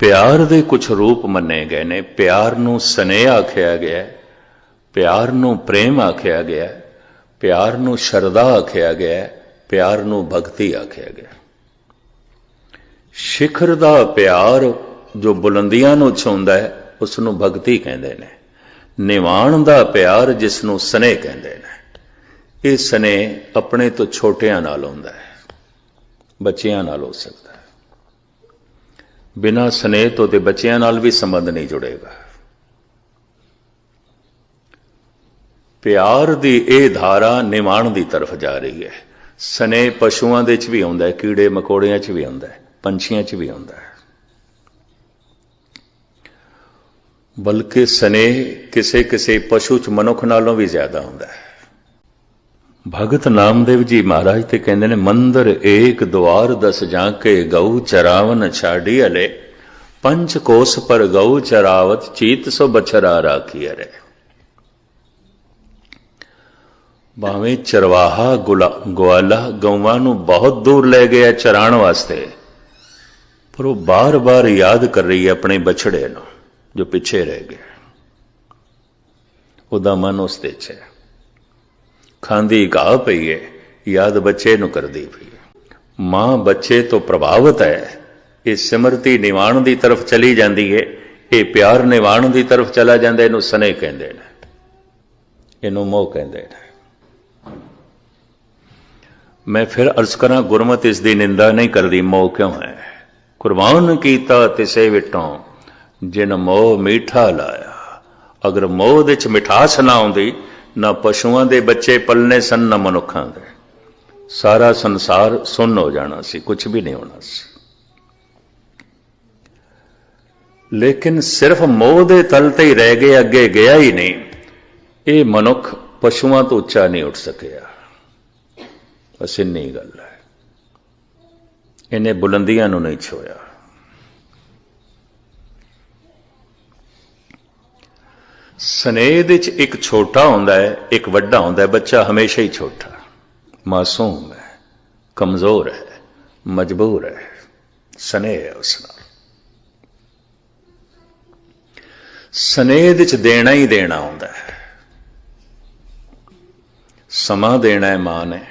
ਪਿਆਰ ਦੇ ਕੁਝ ਰੂਪ ਮੰਨੇ ਗਏ ਨੇ। ਪਿਆਰ ਨੂੰ ਸਨੇਹ ਆਖਿਆ ਗਿਆ ਹੈ। ਪਿਆਰ ਨੂੰ ਪ੍ਰੇਮ ਆਖਿਆ ਗਿਆ ਹੈ। ਪਿਆਰ ਨੂੰ ਸ਼ਰਧਾ ਆਖਿਆ ਗਿਆ ਹੈ। ਪਿਆਰ ਨੂੰ ਭਗਤੀ ਆਖਿਆ ਗਿਆ ਸਿਖਰ ਦਾ ਪਿਆਰ ਜੋ ਬੁਲੰਦੀਆਂ ਨੂੰ ਛੂੰਹਦਾ ਹੈ ਉਸ ਨੂੰ ਭਗਤੀ ਕਹਿੰਦੇ ਨੇ। ਨਿਵਾਣ ਦਾ ਪਿਆਰ ਜਿਸ ਨੂੰ ਸਨੇਹ ਕਹਿੰਦੇ ਨੇ। ਇਹ ਸਨੇਹ ਆਪਣੇ ਤੋਂ ਛੋਟਿਆਂ ਨਾਲ ਹੁੰਦਾ ਹੈ। ਬੱਚਿਆਂ ਨਾਲ ਹੋ ਸਕਦਾ ਬਿਨਾਂ ਸਨੇਹ ਤੋਂ ਤੇ ਬੱਚਿਆਂ ਨਾਲ ਵੀ ਸੰਬੰਧ ਨਹੀਂ ਜੁੜੇਗਾ। ਪਿਆਰ ਦੀ ਇਹ ਧਾਰਾ ਨਿਮਾਣ ਦੀ ਤਰਫ ਜਾ ਰਹੀ ਹੈ। ਸਨੇਹ ਪਸ਼ੂਆਂ ਦੇ ਚ ਵੀ ਆਉਂਦਾ ਹੈ, ਕੀੜੇ ਮਕੌੜਿਆਂ ਚ ਵੀ ਆਉਂਦਾ ਹੈ, ਪੰਛੀਆਂ ਚ ਵੀ ਆਉਂਦਾ ਹੈ। ਬਲਕਿ ਸਨੇਹ ਕਿਸੇ ਕਿਸੇ ਪਸ਼ੂ ਚ ਮਨੁੱਖ ਨਾਲੋਂ ਵੀ ਜ਼ਿਆਦਾ ਹੁੰਦਾ ਹੈ। ਭਗਤ ਨਾਮਦੇਵ ਜੀ ਮਹਾਰਾਜ ਤੇ ਕਹਿੰਦੇ ਨੇ, ਮੰਦਰ ਏਕ ਦੁਆਰ ਦਸ ਕੇ ਗਊ ਚਰਾਵਨ ਛਾੜੀ ਅਲੇ। ਪੰਚ ਕੋਸ ਪਰ ਗਊ ਚਰਾਵਤ ਚੀਤ ਸੋ ਬਛਰਾ ਰਾਖੀ ਅਰੇ। ਭਾਵੇਂ ਚਰਵਾਹਾ ਗੁਲਾ ਗਵਾਲਾ ਗਊਆਂ ਨੂੰ ਬਹੁਤ ਦੂਰ ਲੈ ਗਿਆ ਚਰਾਣ ਵਾਸਤੇ, ਪਰ ਉਹ ਬਾਰ-ਬਾਰ ਯਾਦ ਕਰ ਰਹੀ ਹੈ ਆਪਣੇ ਬਛੜੇ ਨੂੰ, ਜੋ ਪਿੱਛੇ ਰਹਿ ਗਿਆ। ਉਹਦਾ ਮਨ ਉਸ ਤੇ 'ਚ ਹੈ। ਖਾਂਦੀ ਘਾਹ ਪਈ ਹੈ ਯਾਦ ਬੱਚੇ ਨੂੰ ਕਰਦੀ ਪਈ ਮਾਂ ਬੱਚੇ ਤੋਂ ਪ੍ਰਭਾਵਿਤ ਹੈ, ਇਹ ਸਿਮਰਤੀ ਨਿਵਾਣ ਦੀ ਤਰਫ ਚਲੀ ਜਾਂਦੀ ਹੈ ਇਹ ਪਿਆਰ ਨਿਵਾਣ ਦੀ ਤਰਫ ਚਲਾ ਜਾਂਦਾ ਇਹਨੂੰ ਸਨੇਹ ਕਹਿੰਦੇ ਨੇ। ਇਹਨੂੰ ਮੋਹ ਕਹਿੰਦੇ ਨੇ। ਮੈਂ ਫਿਰ ਅਰਜ਼ ਕਰਾਂ, ਗੁਰਮਤ ਇਸ ਦੀ ਨਿੰਦਾ ਨਹੀਂ ਕਰਦੀ, ਮੋਹ ਕਿਉਂ ਹੈ? ਕੁਰਬਾਨ ਕੀਤਾ ਤਿਸੇ ਵਿਟੋਂ, ਜਿਨ ਮੋਹ ਮੀਠਾ ਲਾਇਆ। ਅਗਰ ਮੋਹ ਦੇ ਚ ਮਿਠਾਸ ਨਾ ਆਉਂਦੀ ਨਾ ਪਸ਼ੂਆਂ ਦੇ ਬੱਚੇ ਪਲਨੇ ਸਨ, ਨਾ ਮਨੁੱਖਾਂ ਦੇ। ਸਾਰਾ ਸੰਸਾਰ ਸੁੰਨ ਹੋ ਜਾਣਾ ਸੀ ਕੁਝ ਵੀ ਨਹੀਂ ਹੋਣਾ ਸੀ। ਲੇਕਿਨ ਸਿਰਫ ਮੋਹ ਦੇ ਤਲ ਤੇ ਹੀ ਰਹਿ ਗਏ, ਅੱਗੇ ਗਿਆ ਹੀ ਨਹੀਂ। ਇਹ ਮਨੁੱਖ ਪਸ਼ੂਆਂ ਤੋਂ ਉੱਚਾ ਨਹੀਂ ਉੱਠ ਸਕਿਆ। ਬਸ ਇੰਨੀ ਗੱਲ ਹੈ। ਇਹਨੇ ਬੁਲੰਦੀਆਂ ਨੂੰ ਨਹੀਂ ਛੋਇਆ ਸਨੇਹ ਦੇ ਚ ਇੱਕ ਛੋਟਾ ਹੁੰਦਾ ਹੈ, ਇੱਕ ਵੱਡਾ ਹੁੰਦਾ ਹੈ, ਬੱਚਾ ਹਮੇਸ਼ਾ ਹੀ ਛੋਟਾ। ਮਾਸੂਮ ਹੈ, ਕਮਜ਼ੋਰ ਹੈ, ਮਜਬੂਰ ਹੈ, ਸਨੇਹ ਹੈ ਉਸ ਨਾਲ। ਸਨੇਹ ਦੇ ਚ ਦੇਣਾ ਹੀ ਦੇਣਾ ਹੁੰਦਾ ਹੈ। ਸਮਾਂ ਦੇਣਾ ਹੈ ਮਾਂ ਨੇ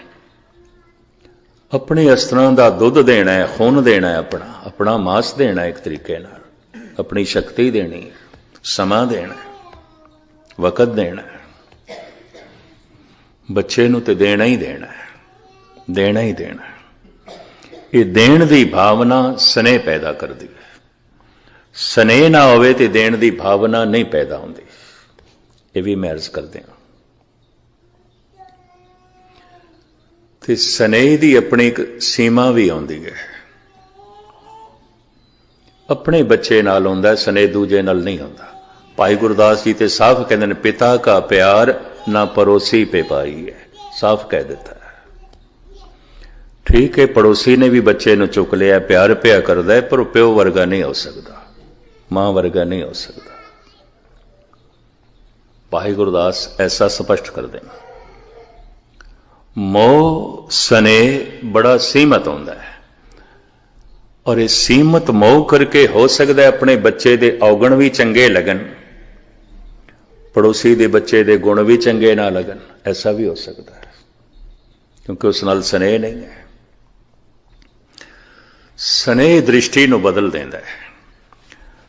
ਆਪਣੇ ਅਸਤਰਾਂ ਦਾ ਦੁੱਧ ਦੇਣਾ ਹੈ, ਖੂਨ ਦੇਣਾ ਹੈ ਆਪਣਾ। ਆਪਣਾ ਮਾਸ ਦੇਣਾ ਇੱਕ ਤਰੀਕੇ ਨਾਲ। ਆਪਣੀ ਸ਼ਕਤੀ ਦੇਣੀ ਸਮਾਂ ਦੇਣਾ ਵਕਤ ਦੇਣਾ ਬੱਚੇ ਨੂੰ ਤੇ ਦੇਣਾ ਹੀ ਦੇਣਾ ਦੇਣਾ ਹੀ ਦੇਣਾ ਇਹ ਦੇਣ ਦੀ ਭਾਵਨਾ ਸਨੇਹ ਪੈਦਾ ਕਰਦੀ ਹੈ। ਸਨੇਹ ਨਾ ਹੋਵੇ ਤੇ ਦੇਣ ਦੀ ਭਾਵਨਾ ਨਹੀਂ ਪੈਦਾ ਹੁੰਦੀ। ਇਹ ਵੀ ਮੈਂ ਅਰਜ਼ ਕਰਦੇ ਹਾਂ। ਤੇ ਸਨੇਹ ਦੀ ਆਪਣੀ ਇੱਕ ਸੀਮਾ ਵੀ ਆਉਂਦੀ ਹੈ। ਆਪਣੇ ਬੱਚੇ ਨਾਲ ਹੁੰਦਾ ਹੈ, ਸਨੇਹ ਦੂਜੇ ਨਾਲ ਨਹੀਂ ਹੁੰਦਾ। ਭਾਈ ਗੁਰਦਾਸ ਜੀ ਤੇ ਸਾਫ਼ ਕਹਿੰਦੇ ਨੇ, ਪਿਤਾ ਦਾ ਪਿਆਰ ਨਾ ਪੜੋਸੀ ਪੇ ਪਾਈ ਹੈ। ਸਾਫ਼ ਕਹਿ ਦਿੱਤਾ ਠੀਕ ਹੈ, ਪੜੋਸੀ ਨੇ ਵੀ ਬੱਚੇ ਨੂੰ ਚੁੱਕ ਲਿਆ, ਪਿਆਰ ਪਿਆ ਕਰਦਾ ਹੈ, ਪਰ ਉਹ ਪਿਓ ਵਰਗਾ ਨਹੀਂ ਹੋ ਸਕਦਾ। ਮਾਂ ਵਰਗਾ ਨਹੀਂ ਹੋ ਸਕਦਾ। ਭਾਈ ਗੁਰਦਾਸ ਐਸਾ ਸਪਸ਼ਟ ਕਰਦੇ ਨੇ ਮੋਹ ਸਨੇਹ ਬੜਾ ਸੀਮਤ ਹੁੰਦਾ ਹੈ। ਔਰ ਇਹ ਸੀਮਤ ਮੋਹ ਕਰਕੇ ਹੋ ਸਕਦਾ ਆਪਣੇ ਬੱਚੇ ਦੇ ਔਗਣ ਵੀ ਚੰਗੇ ਲੱਗਣ। ਪੜੋਸੀ ਦੇ ਬੱਚੇ ਦੇ ਗੁਣ ਵੀ ਚੰਗੇ ਨਾ ਲੱਗਣ, ਐਸਾ ਵੀ ਹੋ ਸਕਦਾ ਹੈ। ਕਿਉਂਕਿ ਉਸ ਨਾਲ ਸਨੇਹ ਨਹੀਂ ਹੈ। ਸਨੇਹ ਦ੍ਰਿਸ਼ਟੀ ਨੂੰ ਬਦਲ ਦਿੰਦਾ ਹੈ।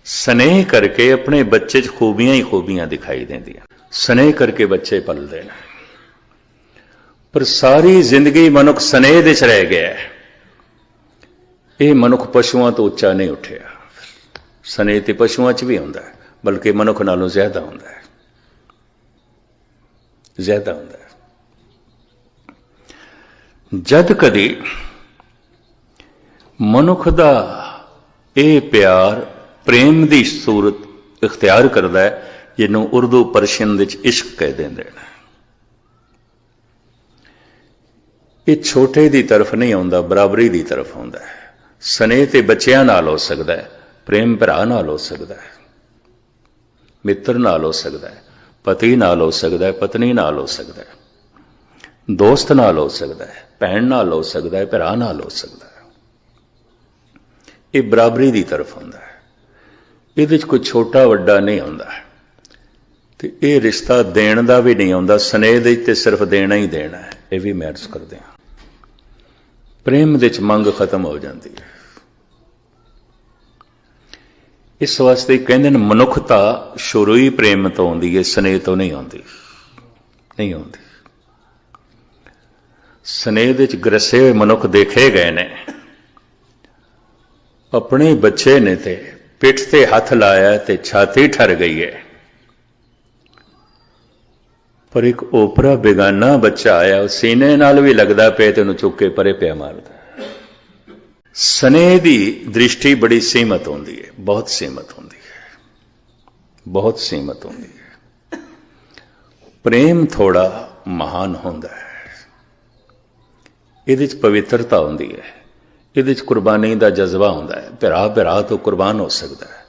ਸਨੇਹ ਕਰਕੇ ਆਪਣੇ ਬੱਚੇ 'ਚ ਖੂਬੀਆਂ ਹੀ ਖੂਬੀਆਂ ਦਿਖਾਈ ਦਿੰਦੀਆਂ ਸਨੇਹ ਕਰਕੇ ਬੱਚੇ ਪਲਦੇ ਨੇ। ਪਰ ਸਾਰੀ ਜ਼ਿੰਦਗੀ ਮਨੁੱਖ ਸਨੇਹ ਦੇ 'ਚ ਰਹਿ ਗਿਆ ਹੈ। ਇਹ ਮਨੁੱਖ ਪਸ਼ੂਆਂ ਤੋਂ ਉੱਚਾ ਨਹੀਂ ਉੱਠਿਆ। ਸਨੇਹ ਤੇ ਪਸ਼ੂਆਂ 'ਚ ਵੀ ਹੁੰਦਾ ਹੈ, ਬਲਕਿ ਮਨੁੱਖ ਨਾਲੋਂ ਜ਼ਿਆਦਾ ਹੁੰਦਾ ਹੈ। ਜ਼ਿਆਦਾ ਹੁੰਦਾ ਹੈ। ਜਦ ਕਦੇ ਮਨੁੱਖ ਦਾ ਇਹ ਪਿਆਰ ਪ੍ਰੇਮ ਦੀ ਸੂਰਤ ਇਖਤਿਆਰ ਕਰਦਾ ਹੈ, ਜਿਹਨੂੰ ਉਰਦੂ ਪਰਸ਼ੀਅਨ ਵਿੱਚ ਇਸ਼ਕ ਕਹਿ ਦਿੰਦੇ ਨੇ। ਇਹ ਛੋਟੇ ਦੀ ਤਰਫ ਨਹੀਂ ਆਉਂਦਾ, ਬਰਾਬਰੀ ਦੀ ਤਰਫ ਆਉਂਦਾ ਹੈ। ਸਨੇਹ ਤੇ ਬੱਚਿਆਂ ਨਾਲ ਹੋ ਸਕਦਾ ਹੈ, ਪ੍ਰੇਮ ਭਰਾ ਨਾਲ ਹੋ ਸਕਦਾ ਹੈ, ਮਿੱਤਰ ਨਾਲ ਹੋ ਸਕਦਾ ਹੈ। ਪਤੀ ਨਾਲ ਹੋ ਸਕਦਾ ਹੈ, ਪਤਨੀ ਨਾਲ ਹੋ ਸਕਦਾ ਹੈ, ਦੋਸਤ ਨਾਲ ਹੋ ਸਕਦਾ ਹੈ, ਭੈਣ ਨਾਲ ਹੋ ਸਕਦਾ ਹੈ, ਭਰਾ ਨਾਲ ਹੋ ਸਕਦਾ ਹੈ। ਇਹ ਬਰਾਬਰੀ ਦੀ ਤਰਫ ਹੁੰਦਾ ਹੈ। ਇਹਦੇ 'ਚ ਕੋਈ ਛੋਟਾ ਵੱਡਾ ਨਹੀਂ ਹੁੰਦਾ। ਤੇ ਇਹ ਰਿਸ਼ਤਾ ਦੇਣ ਦਾ ਵੀ ਨਹੀਂ ਆਉਂਦਾ, ਸਨੇਹ ਦੇ 'ਚ ਤੇ ਸਿਰਫ ਦੇਣਾ ਹੀ ਦੇਣਾ ਹੈ। ਇਹ ਵੀ ਮੈਂ ਕਰਦੇ ਹਾਂ। ਪ੍ਰੇਮ ਦੇ ਵਿੱਚ ਮੰਗ ਖਤਮ ਹੋ ਜਾਂਦੀ ਹੈ। ਇਸ ਵਾਸਤੇ ਕਹਿੰਦੇ ਨੇ, ਮਨੁੱਖਤਾ ਸ਼ੁਰੂ ਹੀ ਪ੍ਰੇਮ ਤੋਂ ਆਉਂਦੀ ਹੈ, ਸਨੇਹ ਤੋਂ ਨਹੀਂ ਆਉਂਦੀ। ਨਹੀਂ ਆਉਂਦੀ। ਸਨੇਹ ਦੇ ਚ ਗਰਸੇ ਹੋਏ ਮਨੁੱਖ ਦੇਖੇ ਗਏ ਨੇ। ਆਪਣੇ ਬੱਚੇ ਨੇ ਤੇ ਪਿੱਠ ਤੇ ਹੱਥ ਲਾਇਆ ਤੇ ਛਾਤੀ ਠਰ ਗਈ ਹੈ। ਪਰ ਇੱਕ ਓਪਰਾ ਬੇਗਾਨਾ ਬੱਚਾ ਆਇਆ, ਉਹ ਸੀਨੇ ਨਾਲ ਵੀ ਲੱਗਦਾ ਪਿਆ ਤੇ ਉਹਨੂੰ ਚੁੱਕ ਕੇ ਪਰੇ ਪਿਆ ਮਾਰਦਾ। ਸਨੇਹ ਦੀ ਦ੍ਰਿਸ਼ਟੀ ਬੜੀ ਸੀਮਤ ਹੁੰਦੀ ਹੈ, ਬਹੁਤ ਸੀਮਤ ਹੁੰਦੀ ਹੈ। ਬਹੁਤ ਸੀਮਤ ਹੁੰਦੀ ਹੈ। ਪ੍ਰੇਮ ਥੋੜਾ ਮਹਾਨ ਹੁੰਦਾ ਹੈ। ਇਹਦੇ 'ਚ ਪਵਿੱਤਰਤਾ ਹੁੰਦੀ ਹੈ। ਇਹਦੇ 'ਚ ਕੁਰਬਾਨੀ ਦਾ ਜਜ਼ਬਾ ਹੁੰਦਾ ਹੈ। ਭਰਾ ਭਰਾ ਤੋਂ ਕੁਰਬਾਨ ਹੋ ਸਕਦਾ ਹੈ।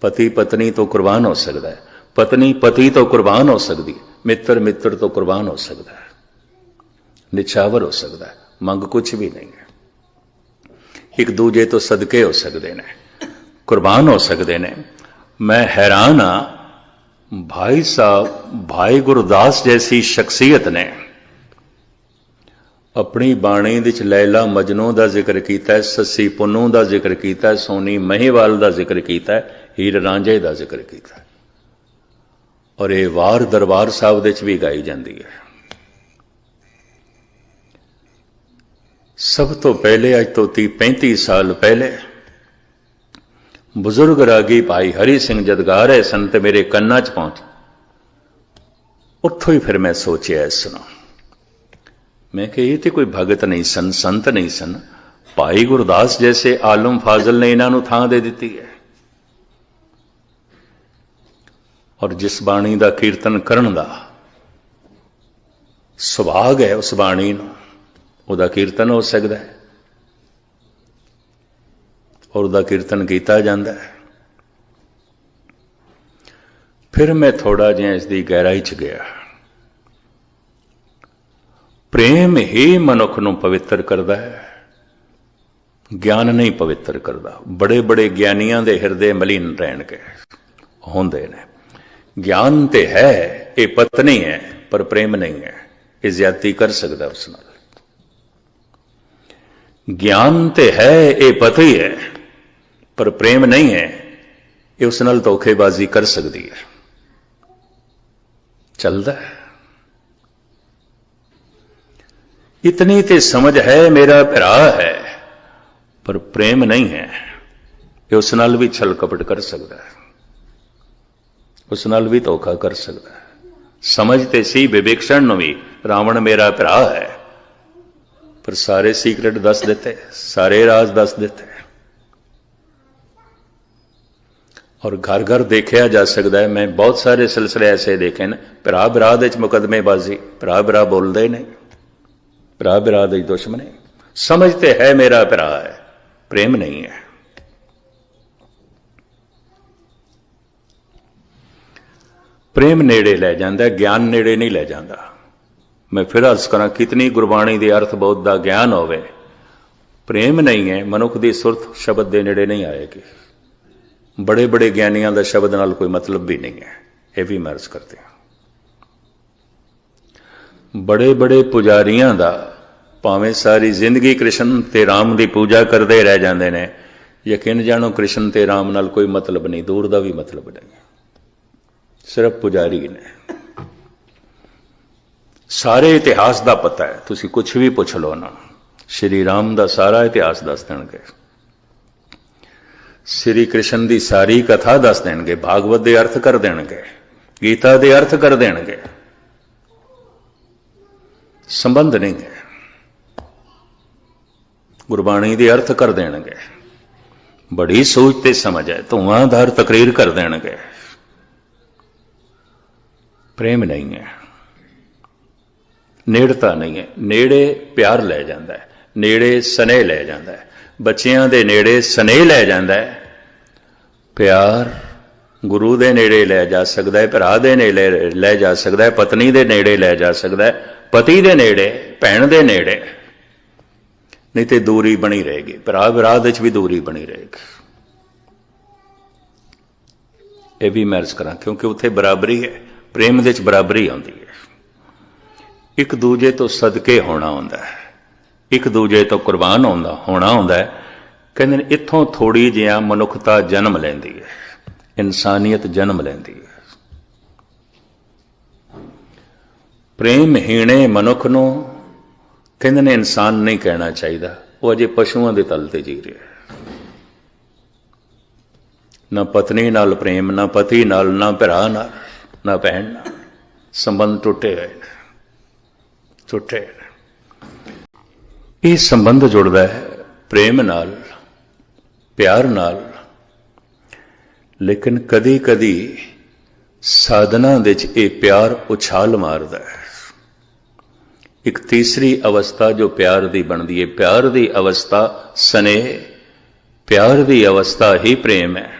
ਪਤੀ ਪਤਨੀ ਤੋਂ ਕੁਰਬਾਨ ਹੋ ਸਕਦਾ ਹੈ। ਪਤਨੀ ਪਤੀ ਤੋਂ ਕੁਰਬਾਨ ਹੋ ਸਕਦੀ ਹੈ। ਮਿੱਤਰ ਮਿੱਤਰ ਤੋਂ ਕੁਰਬਾਨ ਹੋ ਸਕਦਾ ਹੈ। ਨਿਛਾਵਰ ਹੋ ਸਕਦਾ ਹੈ। ਮੰਗ ਕੁਝ ਵੀ ਨਹੀਂ ਹੈ। ਇੱਕ ਦੂਜੇ ਤੋਂ ਸਦਕੇ ਹੋ ਸਕਦੇ ਨੇ, ਕੁਰਬਾਨ ਹੋ ਸਕਦੇ ਨੇ। ਮੈਂ ਹੈਰਾਨ ਆ ਭਾਈ ਸਾਹਿਬ, ਭਾਈ ਗੁਰਦਾਸ ਜੈਸੀ ਸ਼ਖਸੀਅਤ ਨੇ। ਆਪਣੀ ਬਾਣੀ ਵਿੱਚ ਲੈਲਾ ਮਜਨੂ ਦਾ ਜ਼ਿਕਰ ਕੀਤਾ ਹੈ ਸੱਸੀ ਪੁੰਨੂ ਦਾ ਜ਼ਿਕਰ ਕੀਤਾ ਹੈ ਸੋਨੀ ਮਹੀਵਾਲ ਦਾ ਜ਼ਿਕਰ ਕੀਤਾ ਹੈ ਹੀਰ ਰਾਂਝੇ ਦਾ ਜ਼ਿਕਰ ਕੀਤਾ। ਹੈ ਔਰ ਇਹ ਵਾਰ ਦਰਬਾਰ ਸਾਹਿਬ ਦੇ ਵਿੱਚ ਵੀ ਗਾਈ ਜਾਂਦੀ ਹੈ। ਸਭ ਤੋਂ ਪਹਿਲੇ, ਅੱਜ ਤੋਂ 30 35 ਸਾਲ ਪਹਿਲੇ, ਬਜ਼ੁਰਗ ਰਾਗੀ ਭਾਈ ਹਰੀ ਸਿੰਘ ਜਦ ਗਾ ਰਹੇ ਸਨ ਤੇ ਮੇਰੇ ਕੰਨਾਂ 'ਚ ਪਹੁੰਚ ਉੱਥੋਂ ਹੀ ਫਿਰ ਮੈਂ ਸੋਚਿਆ ਇਸ ਨੂੰ ਮੈਂ ਕਿ ਇਹ ਤੇ ਕੋਈ ਭਗਤ ਨਹੀਂ ਸਨ, ਸੰਤ ਨਹੀਂ ਸਨ। ਭਾਈ ਗੁਰਦਾਸ ਜੈਸੇ ਆਲਮ ਫਾਜ਼ਲ ਨੇ ਇਹਨਾਂ ਨੂੰ ਥਾਂ ਦੇ ਦਿੱਤੀ ਹੈ। ਔਰ ਜਿਸ ਬਾਣੀ ਦਾ ਕੀਰਤਨ ਕਰਨ ਦਾ ਸੁਭਾਗ ਹੈ ਉਸ ਬਾਣੀ ਨੂੰ ਉਹਦਾ ਕੀਰਤਨ ਹੋ ਸਕਦਾ ਹੈ। ਔਰ ਉਹਦਾ ਕੀਰਤਨ ਕੀਤਾ ਜਾਂਦਾ ਹੈ। ਫਿਰ ਮੈਂ ਥੋੜਾ ਜਿਹਾ ਇਸ ਦੀ ਗਹਿਰਾਈ 'ਚ ਗਿਆ। ਪ੍ਰੇਮ ਹੀ ਮਨੁੱਖ ਨੂੰ ਪਵਿੱਤਰ ਕਰਦਾ ਹੈ। ਗਿਆਨ ਨਹੀਂ ਪਵਿੱਤਰ ਕਰਦਾ। ਬੜੇ ਬੜੇ ਗਿਆਨੀਆਂ ਦੇ ਹਿਰਦੇ ਮਲੀਨ ਰਹਿਣਗੇ। ਹੁੰਦੇ ਨੇ। ਗਿਆਨ ਤੇ ਹੈ, ਇਹ ਪਤਨੀ ਹੈ, ਪਰ ਪ੍ਰੇਮ ਨਹੀਂ ਹੈ। ਇਹ ਜ਼ਿਆਦਤੀ ਕਰ ਸਕਦਾ ਉਸ ਨਾਲ ਗਿਆਨ ਤੇ ਹੈ, ਇਹ ਪਤੀ ਹੈ ਪਰ ਪ੍ਰੇਮ ਨਹੀਂ ਹੈ, ਇਹ ਉਸ ਨਾਲ ਧੋਖੇਬਾਜ਼ੀ ਕਰ ਸਕਦੀ ਹੈ। ਚੱਲਦਾ ਹੈ। ਇਤਨੀ ਤੇ ਸਮਝ ਹੈ, ਮੇਰਾ ਭਰਾ ਹੈ, ਪਰ ਪ੍ਰੇਮ ਨਹੀਂ ਹੈ। ਇਹ ਉਸ ਨਾਲ ਵੀ ਛਲ ਕਪਟ ਕਰ ਸਕਦਾ ਹੈ। ਉਸ ਨਾਲ ਵੀ ਧੋਖਾ ਕਰ ਸਕਦਾ ਹੈ। ਸਮਝ ਤੇ ਸੀ ਵਿਵੇਕਸ਼ਣ ਨੂੰ ਵੀ, ਰਾਵਣ ਮੇਰਾ ਭਰਾ ਹੈ। ਪਰ ਸਾਰੇ ਸੀਕ੍ਰੇਟ ਦੱਸ ਦਿੱਤੇ, ਸਾਰੇ ਰਾਜ਼ ਦੱਸ ਦਿੱਤੇ। ਔਰ ਘਰ ਘਰ ਦੇਖਿਆ ਜਾ ਸਕਦਾ ਹੈ, ਮੈਂ ਬਹੁਤ ਸਾਰੇ ਸਿਲਸਿਲੇ ਐਸੇ ਦੇਖੇ ਨੇ, ਭਰਾ ਭਰਾ ਦੇ ਵਿੱਚ ਮੁਕਦਮੇਬਾਜ਼ੀ, ਭਰਾ ਭਰਾ ਬੋਲਦੇ ਨੇ, ਭਰਾ ਭਰਾ ਦੇ ਦੁਸ਼ਮਣ ਹੈ ਸਮਝ ਤੇ ਹੈ ਮੇਰਾ ਭਰਾ ਹੈ, ਪ੍ਰੇਮ ਨਹੀਂ ਹੈ। ਪ੍ਰੇਮ ਨੇੜੇ ਲੈ ਜਾਂਦਾ, ਗਿਆਨ ਨੇੜੇ ਨਹੀਂ ਲੈ ਜਾਂਦਾ। ਮੈਂ ਫਿਰ ਅਰਜ਼ ਕਰਾਂ, ਕਿਤਨੀ ਗੁਰਬਾਣੀ ਦੇ ਅਰਥ ਬਹੁਤ ਦਾ ਗਿਆਨ ਹੋਵੇ। ਪ੍ਰੇਮ ਨਹੀਂ ਹੈ, ਮਨੁੱਖ ਦੀ ਸੁਰਤ ਸ਼ਬਦ ਦੇ ਨੇੜੇ ਨਹੀਂ ਆਏਗੀ। ਬੜੇ ਬੜੇ ਗਿਆਨੀਆਂ ਦਾ ਸ਼ਬਦ ਨਾਲ ਕੋਈ ਮਤਲਬ ਵੀ ਨਹੀਂ ਹੈ, ਇਹ ਵੀ ਮੈਂ ਅਰਜ਼ ਕਰਦੇ ਹਾਂ। ਬੜੇ ਬੜੇ ਪੁਜਾਰੀਆਂ ਦਾ ਭਾਵੇਂ ਸਾਰੀ ਜ਼ਿੰਦਗੀ ਕ੍ਰਿਸ਼ਨ ਤੇ ਰਾਮ ਦੀ ਪੂਜਾ ਕਰਦੇ ਰਹਿ ਜਾਂਦੇ ਨੇ, ਯਕੀਨ ਜਾਣੋ ਕ੍ਰਿਸ਼ਨ ਤੇ ਰਾਮ ਨਾਲ ਕੋਈ ਮਤਲਬ ਨਹੀਂ, ਦੂਰ ਦਾ ਵੀ ਮਤਲਬ ਨਹੀਂ। ਸਿਰਫ ਪੁਜਾਰੀ ਨੇ। ਸਾਰੇ ਇਤਿਹਾਸ ਦਾ ਪਤਾ ਹੈ। ਤੁਸੀਂ ਕੁਝ ਵੀ ਪੁੱਛ ਲਓ ਨਾ, ਸ਼੍ਰੀ ਰਾਮ ਦਾ ਸਾਰਾ ਇਤਿਹਾਸ ਦੱਸ ਦੇਣਗੇ। ਸ਼੍ਰੀ ਕ੍ਰਿਸ਼ਨ ਦੀ ਸਾਰੀ ਕਥਾ ਦੱਸ ਦੇਣਗੇ, ਭਾਗਵਤ ਦੇ ਅਰਥ ਕਰ ਦੇਣਗੇ, ਗੀਤਾ ਦੇ ਅਰਥ ਕਰ ਦੇਣਗੇ। ਸੰਬੰਧ ਨਹੀਂ ਹੈ। ਗੁਰਬਾਣੀ ਦੇ ਅਰਥ ਕਰ ਦੇਣਗੇ। ਬੜੀ ਸੋਚ ਤੇ ਸਮਝ ਹੈ ਧੂਆਂਧਾਰ ਤਕਰੀਰ ਕਰ ਦੇਣਗੇ। ਪ੍ਰੇਮ ਨਹੀਂ ਹੈ। ਨੇੜਤਾ ਨਹੀਂ ਹੈ। ਨੇੜੇ ਪਿਆਰ ਲੈ ਜਾਂਦਾ ਹੈ। ਨੇੜੇ ਸਨੇਹ ਲੈ ਜਾਂਦਾ ਹੈ। ਬੱਚਿਆਂ ਦੇ ਨੇੜੇ ਸਨੇਹ ਲੈ ਜਾਂਦਾ ਹੈ। ਪਿਆਰ ਗੁਰੂ ਦੇ ਨੇੜੇ ਲੈ ਜਾ ਸਕਦਾ ਹੈ, ਭਰਾ ਦੇ ਨੇੜੇ ਲੈ ਜਾ ਸਕਦਾ ਹੈ, ਪਤਨੀ ਦੇ ਨੇੜੇ ਲੈ ਜਾ ਸਕਦਾ ਹੈ, ਪਤੀ ਦੇ ਨੇੜੇ, ਭੈਣ ਦੇ ਨੇੜੇ। ਨਹੀਂ ਤੇ ਦੂਰੀ ਬਣੀ ਰਹੇਗੀ। ਭਰਾ ਭਰਾ ਦੇ ਵਿੱਚ ਵੀ ਦੂਰੀ ਬਣੀ ਰਹੇਗੀ। ਇਹ ਵੀ ਮੈਂ ਕਰਾਂ, ਕਿਉਂਕਿ ਉੱਥੇ ਬਰਾਬਰੀ ਹੈ। ਪ੍ਰੇਮ ਦੇ ਵਿੱਚ ਬਰਾਬਰੀ ਆਉਂਦੀ ਹੈ। ਇੱਕ ਦੂਜੇ ਤੋਂ ਸਦਕੇ ਹੋਣਾ ਹੁੰਦਾ ਹੈ। ਇੱਕ ਦੂਜੇ ਤੋਂ ਕੁਰਬਾਨ ਹੁੰਦਾ, ਹੋਣਾ ਹੁੰਦਾ ਹੈ। ਕਹਿੰਦੇ ਨੇ, ਇੱਥੋਂ ਥੋੜੀ ਜਿਹਾ ਮਨੁੱਖਤਾ ਜਨਮ ਲੈਂਦੀ ਹੈ। ਇਨਸਾਨੀਅਤ ਜਨਮ ਲੈਂਦੀ ਹੈ। ਪ੍ਰੇਮ ਹੀਣੇ ਮਨੁੱਖ ਨੂੰ, ਕਹਿੰਦੇ ਨੇ, ਇਨਸਾਨ ਨਹੀਂ ਕਹਿਣਾ ਚਾਹੀਦਾ। ਉਹ ਅਜੇ ਪਸ਼ੂਆਂ ਦੇ ਤਲ ਤੇ ਜੀ ਰਿਹਾ ਨਾ ਪਤਨੀ ਨਾਲ ਪ੍ਰੇਮ, ਨਾ ਪਤੀ ਨਾਲ, ਨਾ ਭਰਾ ਨਾਲ, ਨਾ ਭੈਣ ਨਾਲ ਸੰਬੰਧ ਟੁੱਟੇ ਹੋਏ ਨੇ। ਟੁੱਟੇ ਇਹ ਸੰਬੰਧ ਜੁੜਦਾ ਹੈ ਪ੍ਰੇਮ ਨਾਲ, ਪਿਆਰ ਨਾਲ। ਲੇਕਿਨ ਕਦੀ ਕਦੀ ਸਾਧਨਾ ਦੇ ਵਿੱਚ ਇਹ ਪਿਆਰ ਉਛਾਲ ਮਾਰਦਾ ਹੈ। ਇੱਕ ਤੀਸਰੀ ਅਵਸਥਾ ਜੋ ਪਿਆਰ ਦੀ ਬਣਦੀ ਹੈ, ਪਿਆਰ ਦੀ ਅਵਸਥਾ ਸਨੇਹ, ਪਿਆਰ ਦੀ ਅਵਸਥਾ ਹੀ ਪ੍ਰੇਮ ਹੈ।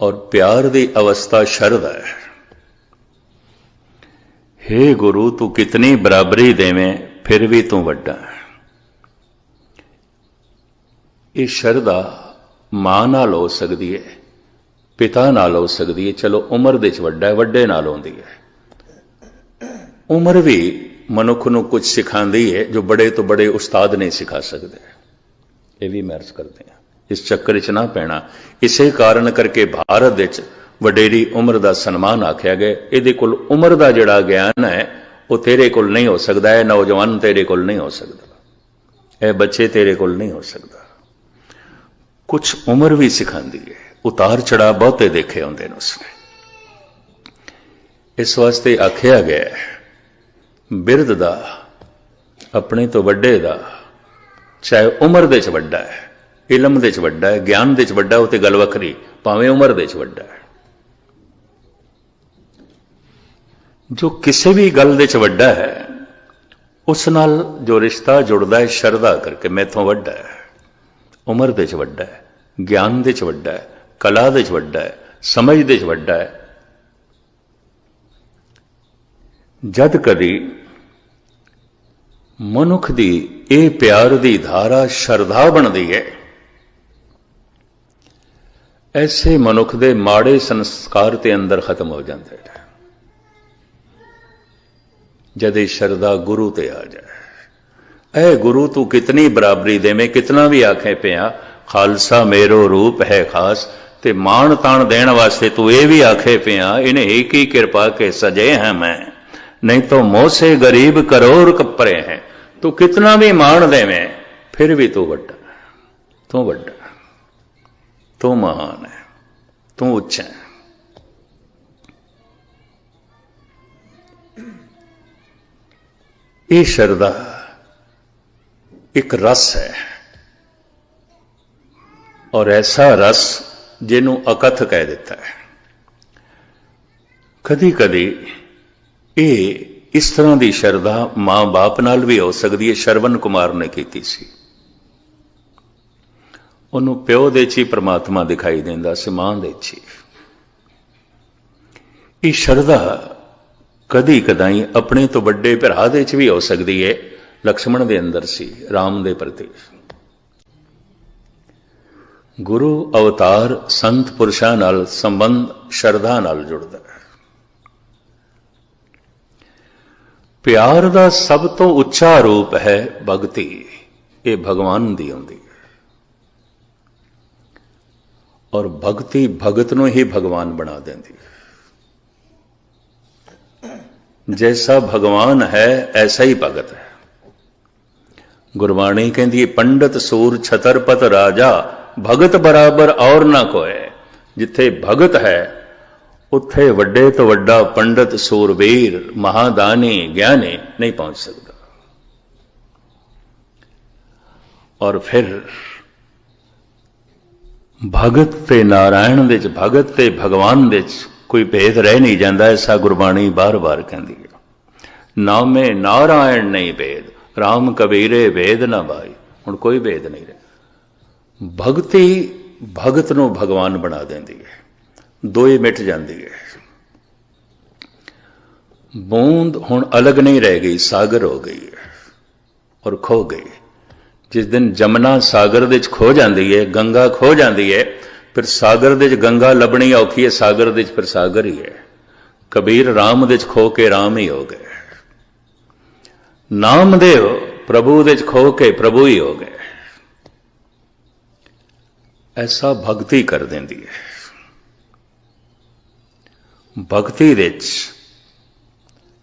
ਔਰ ਪਿਆਰ ਦੀ ਅਵਸਥਾ ਸ਼ਰਧਾ ਹੈ। हे ਗੁਰੂ, ਤੂੰ ਕਿਤਨੀ ਬਰਾਬਰੀ ਦੇਵੇਂ, ਫਿਰ ਵੀ ਤੂੰ ਵੱਡਾ ਇਹ ਸ਼ਰਧਾ ਮਾਂ ਨਾਲ ਹੋ ਸਕਦੀ ਹੈ, ਪਿਤਾ ਨਾਲ ਹੋ ਸਕਦੀ ਹੈ। ਚਲੋ, ਉਮਰ ਦੇ ਚ ਵੱਡਾ ਹੈ, ਵੱਡੇ ਨਾਲ ਹੁੰਦੀ ਹੈ। ਉਮਰ ਵੀ ਮਨੁੱਖ ਨੂੰ ਕੁਝ ਸਿਖਾਉਂਦੀ ਹੈ, ਜੋ ਬੜੇ ਤੋਂ ਬੜੇ ਉਸਤਾਦ ਨਹੀਂ ਸਿਖਾ ਸਕਦੇ। ਇਹ ਵੀ ਮਰਜ਼ ਕਰਦੇ ਹਾਂ। ਇਸ ਚੱਕਰ 'ਚ ਨਾ ਪੈਣਾ। ਇਸੇ ਕਾਰਨ ਕਰਕੇ ਭਾਰਤ ਵਿੱਚ ਵਡੇਰੀ ਉਮਰ ਦਾ ਸਨਮਾਨ ਆਖਿਆ ਗਿਆ। ਇਹਦੇ ਕੋਲ ਉਮਰ ਦਾ ਜਿਹੜਾ ਗਿਆਨ ਹੈ, ਉਹ ਤੇਰੇ ਕੋਲ ਨਹੀਂ ਹੋ ਸਕਦਾ ਹੈ ਨੌਜਵਾਨ ਤੇਰੇ ਕੋਲ ਨਹੀਂ ਹੋ ਸਕਦਾ। ਇਹ ਬੱਚੇ ਤੇਰੇ ਕੋਲ ਨਹੀਂ ਹੋ ਸਕਦਾ। ਕੁਝ ਉਮਰ ਵੀ ਸਿਖਾਉਂਦੀ ਹੈ। ਉਤਾਰ ਚੜਾ ਬਹੁਤੇ ਦੇਖੇ ਹੁੰਦੇ ਨੇ ਉਸਨੇ। ਇਸ ਵਾਸਤੇ ਆਖਿਆ ਗਿਆ ਬਿਰਧ ਦਾ, ਆਪਣੇ ਤੋਂ ਵੱਡੇ ਦਾ, ਚਾਹੇ ਉਮਰ ਦੇ ਚ ਵੱਡਾ ਹੈ, ਇਲਮ ਦੇ ਚ ਵੱਡਾ ਹੈ, ਗਿਆਨ ਦੇ ਚ ਵੱਡਾ ਉਹ ਤੇ ਗੱਲ ਵੱਖਰੀ, ਭਾਵੇਂ ਉਮਰ ਦੇ ਚ ਵੱਡਾ ਹੈ। ਜੋ ਕਿਸੇ ਵੀ ਗੱਲ ਦੇ ਚ ਵੱਡਾ ਹੈ, ਉਸ ਨਾਲ ਜੋ ਰਿਸ਼ਤਾ ਜੁੜਦਾ ਹੈ, ਸ਼ਰਧਾ ਕਰਕੇ ਮੈਥੋਂ ਵੱਡਾ ਹੈ, ਉਮਰ ਦੇ ਚ ਵੱਡਾ ਹੈ, ਗਿਆਨ ਦੇ ਚ ਵੱਡਾ ਹੈ, ਕਲਾ ਦੇ ਚ ਵੱਡਾ ਹੈ, ਸਮਝ ਦੇ ਚ ਵੱਡਾ ਹੈ, ਜਦ ਕਦੀ ਮਨੁੱਖ ਦੀ ਇਹ ਪਿਆਰ ਦੀ ਧਾਰਾ ਸ਼ਰਧਾ ਬਣਦੀ ਹੈ, ਐਸੇ ਮਨੁੱਖ ਦੇ ਮਾੜੇ ਸੰਸਕਾਰ ਤੇ ਅੰਦਰ ਖਤਮ ਹੋ ਜਾਂਦੇ ਨੇ। ਜਦ ਇਹ ਸ਼ਰਧਾ ਗੁਰੂ ਤੇ ਆ ਜਾਏ। ਐ ਗੁਰੂ ਤੂੰ ਕਿਤਨੀ ਬਰਾਬਰੀ ਦੇਵੇਂ, ਕਿਤਨਾ ਵੀ ਆਖੇ ਪਿਆ, ਖਾਲਸਾ ਮੇਰੋ ਰੂਪ ਹੈ ਖਾਸ, ਤੇ ਮਾਣ ਤਾਣ ਦੇਣ ਵਾਸਤੇ ਤੂੰ ਇਹ ਵੀ ਆਖੇ ਪਿਆ, ਇਹਨੇ ਇੱਕ ਹੀ ਕਿਰਪਾ ਕੇ ਸਜੇ ਹੈ ਮੈਂ। ਨਹੀਂ ਤਾਂ ਮੋਸੇ ਗਰੀਬ ਕਰੋੜ ਕੱਪਰੇ ਹੈ। ਤੂੰ ਕਿਤਨਾ ਵੀ ਮਾਣ ਦੇਵੇਂ, ਫਿਰ ਵੀ ਤੂੰ ਵੱਡਾ। ਤੂੰ ਵੱਡਾ। ਤੂੰ ਮਹਾਨ ਹੈ। ਤੂੰ ਉੱਚਾ ਹੈ। ਇਹ ਸ਼ਰਧਾ ਇੱਕ ਰਸ ਹੈ। ਔਰ ਐਸਾ ਰਸ ਜਿਹਨੂੰ ਅਕਥ ਕਹਿ ਦਿੱਤਾ ਹੈ। ਕਦੀ ਕਦੀ ਇਹ ਇਸ ਤਰ੍ਹਾਂ ਦੀ ਸ਼ਰਧਾ ਮਾਂ-ਬਾਪ ਨਾਲ ਵੀ ਹੋ ਸਕਦੀ ਹੈ, ਸ਼ਰਵਨ ਕੁਮਾਰ ਨੇ ਕੀਤੀ ਸੀ। ਉਹਨੂੰ ਪਿਓ ਦੇ ਚ ਹੀ ਪ੍ਰਮਾਤਮਾ ਦਿਖਾਈ ਦਿੰਦਾ ਸੀ, ਮਾਂ ਦੇ ਚ। ਹੀ ਇਹ ਸ਼ਰਧਾ ਕਦੀ ਕਦਾਈ ਆਪਣੇ ਤੋਂ ਵੱਡੇ ਭਰਾ ਦੇ ਚ ਵੀ ਹੋ ਸਕਦੀ ਹੈ ਲਕਸ਼ਮਣ ਦੇ ਅੰਦਰ ਸੀ, ਰਾਮ ਦੇ ਪ੍ਰਤੀ। ਗੁਰੂ ਅਵਤਾਰ ਸੰਤ ਪੁਰਸ਼ਾਂ ਨਾਲ ਸੰਬੰਧ ਸ਼ਰਧਾ ਨਾਲ ਜੁੜਦਾ ਹੈ। ਪਿਆਰ ਦਾ ਸਭ ਤੋਂ ਉੱਚਾ ਰੂਪ ਹੈ ਭਗਤੀ, ਇਹ ਭਗਵਾਨ ਦੀ ਹੁੰਦੀ ਹੈ। ਔਰ ਭਗਤੀ ਭਗਤ ਨੂੰ ਹੀ ਭਗਵਾਨ ਬਣਾ ਦਿੰਦੀ ਹੈ। ਜੈਸਾ ਭਗਵਾਨ ਹੈ ਐਸਾ ਹੀ ਭਗਤ ਹੈ ਗੁਰਬਾਣੀ ਕਹਿੰਦੀ ਹੈ ਪੰਡਤ ਸੂਰ ਛਤਰਪਤ ਰਾਜਾ ਭਗਤ ਬਰਾਬਰ ਔਰ ਨਾ ਕੋਏ ਜਿੱਥੇ ਭਗਤ ਹੈ ਉੱਥੇ ਵੱਡੇ ਤੋਂ ਵੱਡਾ ਪੰਡਤ ਸੂਰਵੀਰ ਮਹਾਦਾਨੀ ਗਿਆਨੀ ਨਹੀਂ ਪਹੁੰਚ ਸਕਦਾ ਔਰ ਫਿਰ ਭਗਤ ਤੇ ਨਾਰਾਇਣ ਦੇ ਚ ਭਗਤ ਤੇ ਭਗਵਾਨ ਦੇ ਚ ਕੋਈ ਭੇਦ ਰਹਿ ਨਹੀਂ ਜਾਂਦਾ, ਐਸਾ ਗੁਰਬਾਣੀ ਬਾਰ-ਬਾਰ ਕਹਿੰਦੀ ਹੈ। ਨਾਮੇ ਨਾਰਾਇਣ ਨਹੀਂ ਭੇਦ RAM ਕਬੀਰੇ ਵੇਦ ਨਾ ਭਾਈ। ਹੁਣ ਕੋਈ ਭੇਦ ਨਹੀਂ ਰਿਹਾ। ਭਗਤੀ ਭਗਤ ਨੂੰ ਭਗਵਾਨ ਬਣਾ ਦਿੰਦੀ ਹੈ। ਦੋਏ ਮਿਟ ਜਾਂਦੀ ਹੈ। ਬੂੰਦ ਹੁਣ ਅਲੱਗ ਨਹੀਂ ਰਹਿ ਗਈ, ਸਾਗਰ ਹੋ ਗਈ ਹੈ ਔਰ ਖੋ ਗਈ। ਜਿਸ ਦਿਨ ਜਮਨਾ ਸਾਗਰ ਦੇ ਵਿੱਚ ਖੋ ਜਾਂਦੀ ਹੈ, ਗੰਗਾ ਖੋ ਜਾਂਦੀ ਹੈ ਫਿਰ ਸਾਗਰ ਦੇ ਵਿੱਚ ਗੰਗਾ ਲੱਭਣੀ ਔਖੀ ਹੈ, ਸਾਗਰ ਦੇ ਵਿੱਚ ਫਿਰ ਸਾਗਰ ਹੀ ਹੈ। ਕਬੀਰ RAM ਦੇ ਵਿੱਚ ਖੋ ਕੇ RAM ਹੀ ਹੋ ਗਏ। ਨਾਮਦੇਵ ਪ੍ਰਭੂ ਦੇ ਵਿੱਚ ਖੋ ਕੇ ਪ੍ਰਭੂ ਹੀ ਹੋ ਗਏ। ਐਸਾ ਭਗਤੀ ਕਰ ਦਿੰਦੀ ਹੈ। ਭਗਤੀ ਵਿੱਚ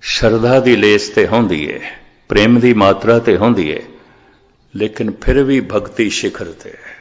ਸ਼ਰਧਾ ਦੀ ਲੇਸ ਤੇ ਹੁੰਦੀ ਹੈ, ਪ੍ਰੇਮ ਦੀ ਮਾਤਰਾ ਤੇ ਹੁੰਦੀ ਹੈ, ਲੇਕਿਨ ਫਿਰ ਵੀ ਭਗਤੀ ਸਿਖਰ ਤੇ ਹੈ।